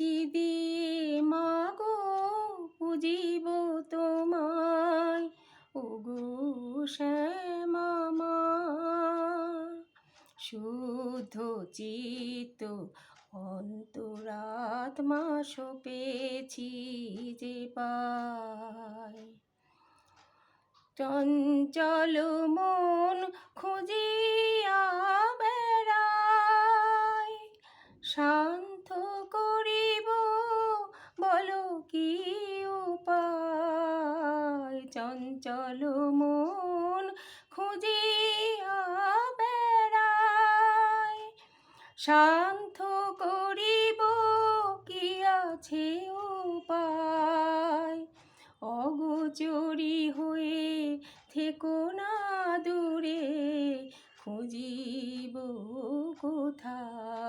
কি দিয়ে মাগো পুজিব তোমায়। ওগো শ্যামা শুদ্ধ চিত্ত অন্তরাত্মা সপেছি যে পায়। চঞ্চল মন খুঁজিয়া বেড়ায় চঞ্চল মন খুঁজিয়া বেড়ায় শান্ত করিব কি আছে উপায়? অগোচরি হয়ে থেকো না দূরে, খুঁজিব কোথায়?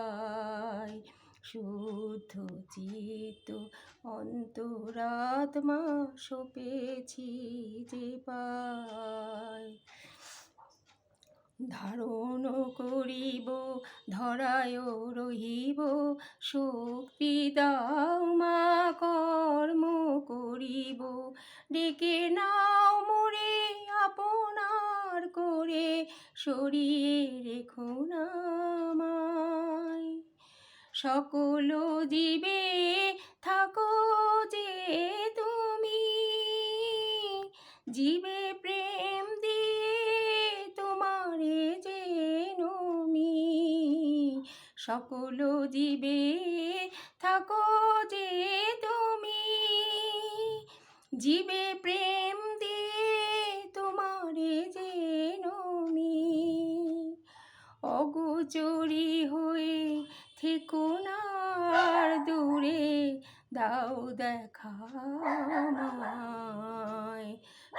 শুদ্ধ চিত্ত অন্তরাত্মা সপেছি যে পায়। ধারণ করিব, ধরায় রহিব, শক্তি দাও মা, কর্ম করিব। ডেকে নাও মোরে, আপনার করে সরিয়ে রেখো না। সকল জীবে থাকো যে তুমি। জীবে প্রেম দিয়ে তোমারে যে নমি। সকল জীবে থাকো যে তুমি। জীবে প্রেম দিয়ে তোমারে যে নমি। অগোচরি হয়ে থেকো না দূরে, দাও দেখা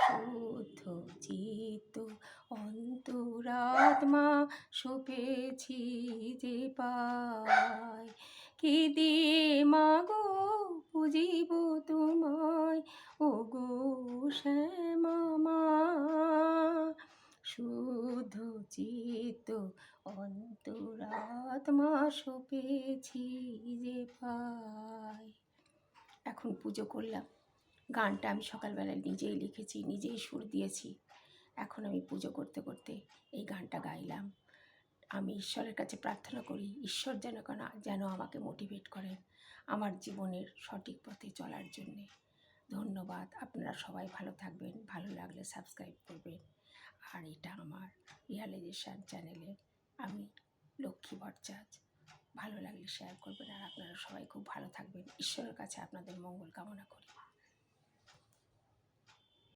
শুদ্ধ চিত্ত অন্তরাত্মা সপেছি যে পায়। কি দিয়ে মাগো পুজিব তোমায়? ও গো শ্যামা শুদ্ধ চিত্ত অন্তরাত্মা সপেছি যে পাই এখন পুজো করলাম। গানটা আমি সকালবেলায় নিজেই লিখেছি, নিজেই সুর দিয়েছি। এখন আমি পুজো করতে করতে এই গানটা গাইলাম। আমি ঈশ্বরের কাছে প্রার্থনা করি, ঈশ্বর যেন যেন আমাকে মোটিভেট করেন আমার জীবনের সঠিক পথে চলার জন্যে। ধন্যবাদ। আপনারা সবাই ভালো থাকবেন, ভালো লাগলে সাবস্ক্রাইব করবেন। আর এটা আমার রিয়ালাইজেশান চ্যানেলে আমি লক্ষ্মী ভট্টাচ ভালো লাগলে শেয়ার করবেন আর আপনারা সবাই খুব ভালো থাকবেন। ঈশ্বরের কাছে আপনাদের মঙ্গল কামনা করি।